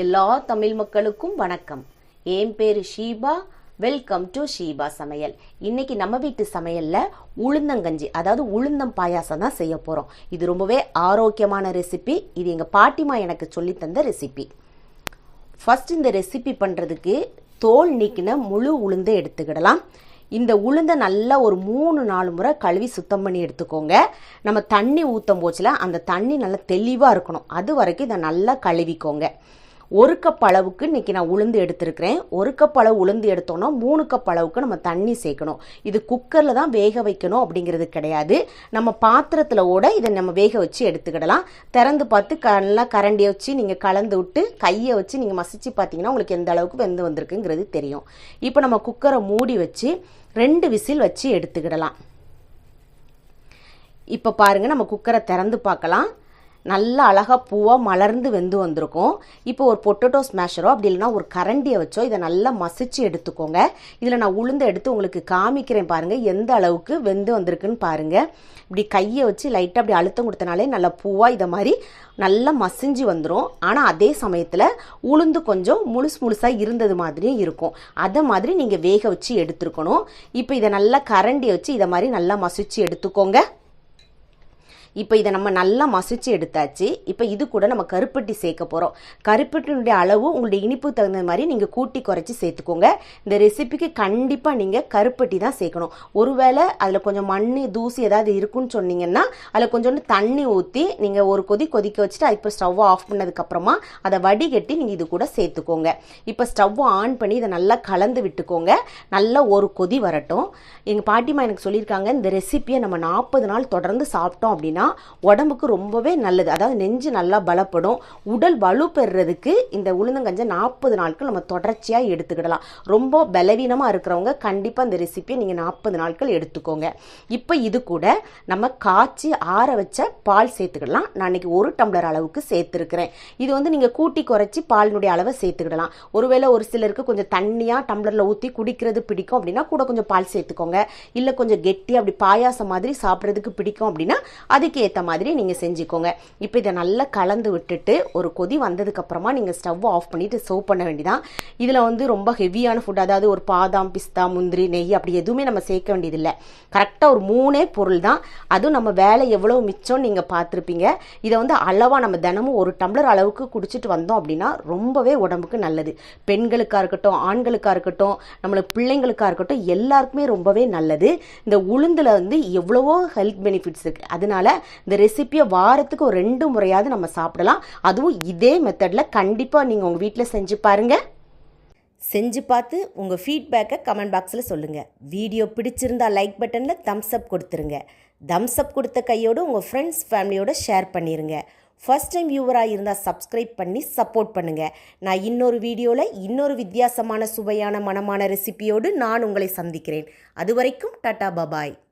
எல்லா தமிழ் மக்களுக்கும் வணக்கம். என் பேரு ஷீபா. வெல்கம் டு ஷீபா சமையல். இன்னைக்கு நம்ம வீட்டு சமையல்ல உளுந்தங்கஞ்சி அதாவது உளுந்தம் பாயாசம் தான் செய்ய போறோம். இது ரொம்பவே ஆரோக்கியமான ரெசிபி இது எங்க பாட்டிமா எனக்கு சொல்லி தந்த ரெசிபி ஃபர்ஸ்ட் இந்த ரெசிபி பண்ணுறதுக்கு தோல் நீக்கின முழு உளுந்தை எடுத்துக்கிடலாம். இந்த உளுந்தை நல்லா ஒரு மூணு நாலு முறை கழுவி சுத்தம் பண்ணி எடுத்துக்கோங்க. நம்ம தண்ணி ஊற்றும் போச்சுல அந்த தண்ணி நல்லா தெளிவாக இருக்கணும். அது வரைக்கும் இதை நல்லா கழுவிக்கோங்க. ஒரு கப் அளவுக்கு இன்னைக்கு நான் உளுந்து எடுத்திருக்கிறேன். ஒரு கப் அளவு உளுந்து எடுத்தோன்னா மூணு கப் அளவுக்கு நம்ம தண்ணி சேர்க்கணும். இது குக்கரில் தான் வேக வைக்கணும் அப்படிங்கிறது கிடையாது. நம்ம பாத்திரத்தில் கூட இதை நம்ம வேக வச்சு எடுத்துக்கிடலாம். திறந்து பார்த்து க நல்லா கரண்டியை வச்சு நீங்கள் கலந்து விட்டு கையை வச்சு நீங்கள் மசிச்சு பார்த்தீங்கன்னா உங்களுக்கு எந்த அளவுக்கு வெந்து வந்திருக்குங்கிறது தெரியும். இப்போ நம்ம குக்கரை மூடி வச்சு ரெண்டு விசில் வச்சு எடுத்துக்கிடலாம். இப்போ பாருங்கள் நம்ம குக்கரை திறந்து பார்க்கலாம். நல்லா அழகாக பூவாக மலர்ந்து வெந்து வந்திருக்கும். இப்போ ஒரு பொட்டேட்டோ ஸ்மேஷரோ அப்படி இல்லைன்னா ஒரு கரண்டியை வச்சோ இதை நல்லா மசிச்சு எடுத்துக்கோங்க. இதில் நான் உளுந்து எடுத்து உங்களுக்கு காமிக்கிறேன் பாருங்கள் எந்த அளவுக்கு வெந்து வந்திருக்குன்னு பாருங்கள் இப்படி கையை வச்சு லைட்டாக அப்படி அழுத்தம் கொடுத்தனாலே நல்லா பூவாக இதை மாதிரி நல்லா மசிஞ்சு வந்துடும் ஆனால் அதே சமயத்தில் உளுந்து கொஞ்சம் முழுசு முழுசாக இருந்தது மாதிரியும் இருக்கும். அதை மாதிரி நீங்கள் வேக வச்சு எடுத்துருக்கணும். இப்போ இதை நல்லா கரண்டியை வச்சு இதை மாதிரி நல்லா மசிச்சு எடுத்துக்கோங்க. இப்போ இதை நம்ம நல்லா மசிச்சு எடுத்தாச்சு. இப்போ இது கூட நம்ம கருப்பட்டி சேர்க்க போகிறோம் கருப்பட்டினுடைய அளவு உங்களுடைய இனிப்பு தகுந்த மாதிரி நீங்கள் கூட்டி குறைச்சி சேர்த்துக்கோங்க. இந்த ரெசிபிக்கு கண்டிப்பாக நீங்கள் கருப்பட்டி தான் சேர்க்கணும். ஒருவேளை அதில் கொஞ்சம் மண் தூசி ஏதாவது இருக்குன்னு சொன்னீங்கன்னா அதில் கொஞ்சோண்டு தண்ணி ஊற்றி நீங்கள் ஒரு கொதி கொதிக்க வச்சுட்டு இப்போ ஸ்டவ்வை ஆஃப் பண்ணதுக்கப்புறமா அதை வடிகட்டி நீங்கள் இது கூட சேர்த்துக்கோங்க. இப்போ ஸ்டவ் ஆன் பண்ணி இதை நல்லா கலந்து விட்டுக்கோங்க. நல்லா ஒரு கொதி வரட்டும். எங்கள் பாட்டிமா எனக்கு சொல்லியிருக்காங்க இந்த ரெசிபியை நம்ம நாற்பது நாள் தொடர்ந்து சாப்பிட்டோம் அப்படின்னா உடம்புக்கு ரொம்பவே நல்லது. அதாவது நெஞ்சு நல்லா பலப்படும். உடல் வலு பெறுறதுக்கு இந்த உளுந்தங்கஞ்சை நாற்பது நாட்கள் நம்ம தொடர்ச்சியாக எடுத்துக்கிடலாம். ரொம்ப பலவீனமாக இருக்கிறவங்க கண்டிப்பாக இந்த ரெசிபியை நீங்கள் நாற்பது நாட்கள் எடுத்துக்கோங்க. இப்போ இது கூட நம்ம காய்ச்சி ஆற வச்ச பால் சேர்த்துக்கிடலாம். நான் இன்னைக்கு ஒரு டம்ளர் அளவுக்கு சேர்த்துருக்கிறேன். இது வந்து நீங்கள் கூட்டி குறைச்சி பாலினுடைய அளவை சேர்த்துக்கிடலாம். ஒருவேளை ஒரு சிலருக்கு கொஞ்சம் தண்ணியாக டம்ளரில் ஊற்றி குடிக்கிறது பிடிக்கும் அப்படின்னா கூட கொஞ்சம் பால் சேர்த்துக்கோங்க. இல்லை கொஞ்சம் கெட்டி அப்படி பாயாசம் மாதிரி சாப்பிட்றதுக்கு பிடிக்கும் அப்படின்னா அதுக்கு ஏற்ற மாதிரி நீங்கள் செஞ்சுக்கோங்க. இப்போ இதை நல்லா கலந்து விட்டுட்டு ஒரு கொதி வந்ததுக்கப்புறமா நீங்கள் ஸ்டவ் ஆஃப் பண்ணிவிட்டு சர்வ் பண்ண வேண்டியதான் இதில் வந்து ரொம்ப ஹெவியான ஃபுட் அதாவது ஒரு பாதாம் பிஸ்தா முந்திரி நெய் அப்படி எதுவுமே நம்ம சேர்க்க வேண்டியதில்லை. கரெக்டாக ஒரு மூணே பொருள் தான் அதுவும் நம்ம வேலை எவ்வளோ மிச்சம் நீங்கள் பார்த்துருப்பீங்க. இதை வந்து அளவாக நம்ம தினமும் ஒரு டம்ளர் அளவுக்கு குடிச்சிட்டு வந்தோம் அப்படின்னா ரொம்பவே உடம்புக்கு நல்லது. பெண்களுக்காக இருக்கட்டும் ஆண்களுக்காக இருக்கட்டும் நம்மளுக்கு பிள்ளைங்களுக்காக இருக்கட்டும் எல்லாருக்குமே ரொம்பவே நல்லது. இந்த உளுந்தில் வந்து எவ்வளவோ ஹெல்த் பெனிஃபிட்ஸ் இருக்குது அதனால இந்த ரெசிப்பியை வாரத்துக்கு ஒரு ரெண்டு முறையாவது நம்ம சாப்பிடலாம். அதுவும் இதே மெத்தடில் கண்டிப்பாக நீங்கள் உங்கள் வீட்டில் செஞ்சு பாருங்கள் செஞ்சு பார்த்து உங்கள் ஃபீட்பேக்கை கமெண்ட் பாக்ஸில் சொல்லுங்கள் வீடியோ பிடிச்சிருந்தா லைக் பட்டனில் தம்ஸ் அப் கொடுத்துருங்க. தம்ஸ் அப் கொடுத்த கையோடு உங்கள் ஃப்ரெண்ட்ஸ் ஃபேமிலியோட ஷேர் பண்ணிடுங்க ஃபர்ஸ்ட் டைம் வியூவராக இருந்தால் சப்ஸ்கிரைப் பண்ணி சப்போர்ட் பண்ணுங்கள் நான் இன்னொரு வீடியோவில் இன்னொரு வித்தியாசமான சுவையான மனமான ரெசிபியோடு நான் உங்களை சந்திக்கிறேன். அது வரைக்கும் டாட்டா பபாய்